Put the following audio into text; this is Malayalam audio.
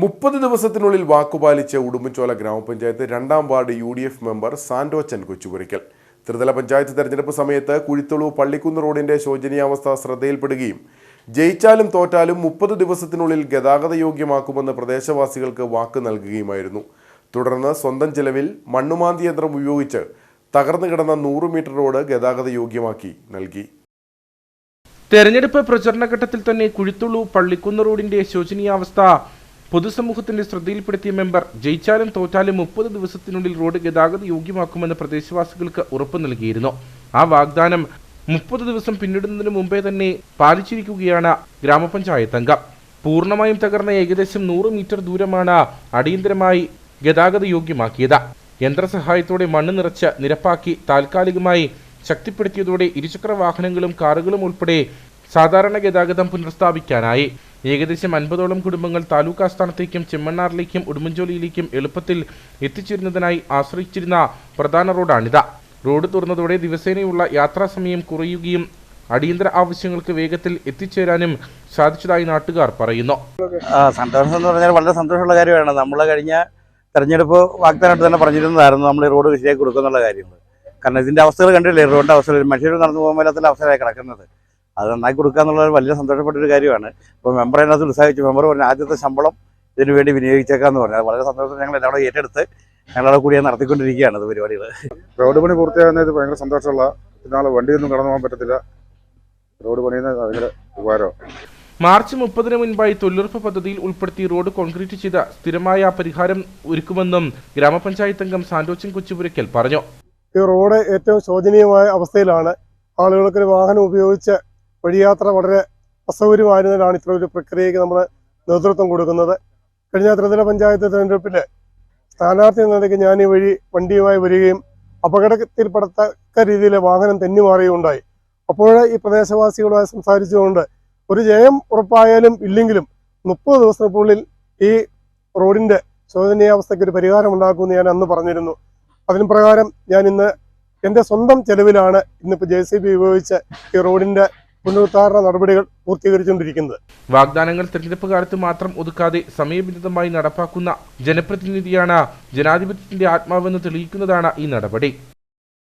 മുപ്പത് ദിവസത്തിനുള്ളിൽ വാക്കുപാലിച്ച ഉടുമ്പൻചോല ഗ്രാമപഞ്ചായത്ത് രണ്ടാം ward U D F member Santochan Kochupurackal. ത്രിതല പഞ്ചായത്ത് തെരഞ്ഞെടുപ്പ് സമയത്ത് കുഴിത്തുളു പള്ളിക്കുന്ന് റോഡിന്റെ ശോചനീയാവസ്ഥ ശ്രദ്ധയിൽപ്പെടുകയും ജയിച്ചാലും തോറ്റാലും മുപ്പത് ദിവസത്തിനുള്ളിൽ ഗതാഗത യോഗ്യമാക്കുമെന്ന് പ്രദേശവാസികൾക്ക് വാക്ക് നൽകുകയുമായിരുന്നു. തുടർന്ന് സ്വന്തം ചെലവിൽ മണ്ണുമാന്തി യന്ത്രം ഉപയോഗിച്ച് തകർന്നു കിടന്ന നൂറ് മീറ്റർ റോഡ് ഗതാഗത യോഗ്യമാക്കി നൽകി. തെരഞ്ഞെടുപ്പ് പ്രചരണഘട്ടത്തിൽ തന്നെ കുഴിത്തുള്ളു പള്ളിക്കുന്ന് റോഡിന്റെ ശോചനീയാവസ്ഥ പൊതുസമൂഹത്തിന്റെ ശ്രദ്ധയിൽപ്പെടുത്തിയ മെമ്പർ ജയിച്ചാലും തോറ്റാലും മുപ്പത് ദിവസത്തിനുള്ളിൽ റോഡ് ഗതാഗത യോഗ്യമാക്കുമെന്ന് പ്രദേശവാസികൾക്ക് ഉറപ്പു നൽകിയിരുന്നു. ആ വാഗ്ദാനം മുപ്പത് ദിവസം പിന്നിടുന്നതിന് മുമ്പേ തന്നെ പാലിച്ചിരിക്കുകയാണ് ഗ്രാമപഞ്ചായത്ത് അംഗം. പൂർണമായും തകർന്ന ഏകദേശം നൂറ് മീറ്റർ ദൂരമാണ് അടിയന്തരമായി ഗതാഗത യോഗ്യമാക്കിയത്. യന്ത്രസഹായത്തോടെ മണ്ണ് നിറച്ച് നിരപ്പാക്കി താൽക്കാലികമായി ശക്തിപ്പെടുത്തിയതോടെ ഇരുചക്ര വാഹനങ്ങളും കാറുകളും ഉൾപ്പെടെ സാധാരണ ഗതാഗതം പുനഃസ്ഥാപിക്കാനായി. ഏകദേശം അൻപതോളം കുടുംബങ്ങൾ താലൂക്ക് ആസ്ഥാനത്തേക്കും ചെമ്മണ്ണാറിലേക്കും ഉടുമ്പൻചോലിയിലേക്കും എളുപ്പത്തിൽ എത്തിച്ചേരുന്നതിനായി ആശ്രയിച്ചിരുന്ന പ്രധാന റോഡാണിത്. റോഡ് തുറന്നതോടെ ദിവസേനയുള്ള യാത്രാസമയം കുറയുകയും അടിയന്തര ആവശ്യങ്ങൾക്ക് വേഗത്തിൽ എത്തിച്ചേരാനും സാധിച്ചതായി നാട്ടുകാർ പറയുന്നു. സന്തോഷം എന്ന് പറഞ്ഞാൽ വളരെ സന്തോഷമുള്ള കാര്യമാണ്. നമ്മൾ കഴിഞ്ഞ തെരഞ്ഞെടുപ്പ് വാഗ്ദാനമായിട്ട് തന്നെ പറഞ്ഞിരുന്നതായിരുന്നു നമ്മൾ ഈ റോഡ് ശരിയാക്കി കൊടുക്കുന്നുള്ള കാര്യങ്ങൾ. കാരണം ഇതിന്റെ അവസ്ഥകൾ കണ്ടില്ലേ? റോഡിന്റെ അവസ്ഥകൾ. മനുഷ്യർ നടന്നു പോകാൻ മേലാത്ത അവസ്ഥയിലായി കിടക്കുന്നത്. അത് നന്നാക്കി കൊടുക്കുക എന്നുള്ളത് വലിയ സന്തോഷപ്പെട്ട ഒരു കാര്യമാണ്. ഇപ്പോൾ മെമ്പർ അതിനകത്ത് ഉത്സാഹിച്ചു മെമ്പർ പറഞ്ഞ ആദ്യത്തെ ശമ്പളം ഇതിനു വേണ്ടി വിനിയോഗിച്ചേക്കാന്ന് പറഞ്ഞു. അത് വളരെ സന്തോഷം ഞങ്ങൾ എല്ലാവരും ഏറ്റെടുത്ത് ഞങ്ങളവിടെ കൂടി അത് നടത്തിക്കൊണ്ടിരിക്കുകയാണ് ഇത് പരിപാടികൾ. റോഡ് പണി പൂർത്തിയാകുന്നത് ഭയങ്കര സന്തോഷമുള്ള പിന്നാളെ വണ്ടിയൊന്നും കടന്നു പോകാൻ പറ്റത്തില്ല. റോഡ് പണി ഭയങ്കര ഉപകാരം മാർച്ച് മുപ്പതിന് മുൻപായി തൊഴിലുറപ്പ് പദ്ധതിയിൽ ഉൾപ്പെടുത്തി റോഡ് കോൺക്രീറ്റ് ചെയ്ത സ്ഥിരമായ പരിഹാരം ഒരുക്കുമെന്നും ഗ്രാമപഞ്ചായത്ത് അംഗം സാന്റോച്ചൻ കൊച്ചുപുരയ്ക്കൽ പറഞ്ഞു. ഈ റോഡ് ഏറ്റവും ശോചനീയമായ അവസ്ഥയിലാണ്. ആളുകൾക്ക് വാഹനം ഉപയോഗിച്ച് വഴിയാത്ര വളരെ അസൗകര്യമായിരുന്നതിലാണ് ഇത്ര ഒരു പ്രക്രിയയ്ക്ക് നമ്മൾ നേതൃത്വം കൊടുക്കുന്നത്. കഴിഞ്ഞ ത്രിതല പഞ്ചായത്ത് തിരഞ്ഞെടുപ്പിൽ സ്ഥാനാർത്ഥി എന്ന നിലയ്ക്ക് ഞാൻ ഈ വഴി വണ്ടിയുമായി വരികയും അപകടത്തിൽപ്പെടത്തക്ക രീതിയിൽ വാഹനം തെന്നിമാറുകയുണ്ടായി അപ്പോൾ ഈ പ്രദേശവാസികളുമായി സംസാരിച്ചുകൊണ്ട് ഒരു ജയം ഉറപ്പായാലും ഇല്ലെങ്കിലും മുപ്പത് ദിവസത്തിനുള്ളിൽ ഈ റോഡിന്റെ ശോചനീയാവസ്ഥയ്ക്ക് ഒരു പരിഹാരം ഉണ്ടാക്കുമെന്ന് ഞാൻ അന്ന് പറഞ്ഞിരുന്നു. അതിന് പ്രകാരം ഞാൻ ഇന്ന് എന്റെ സ്വന്തം ചെലവിലാണ് ഇന്നിപ്പോൾ ജെ സി ബി ഉപയോഗിച്ച് ഈ റോഡിന്റെ പുനരുദ്ധാരണ നടപടികൾ പൂർത്തീകരിച്ചുകൊണ്ടിരിക്കുന്നത്. വാഗ്ദാനങ്ങൾ തെരഞ്ഞെടുപ്പ് കാലത്ത് മാത്രം ഒതുക്കാതെ സമയബന്ധിതമായി നടപ്പാക്കുന്ന ജനപ്രതിനിധിയാണ് ജനാധിപത്യത്തിന്റെ ആത്മാവെന്ന് തെളിയിക്കുന്നതാണ് ഈ നടപടി.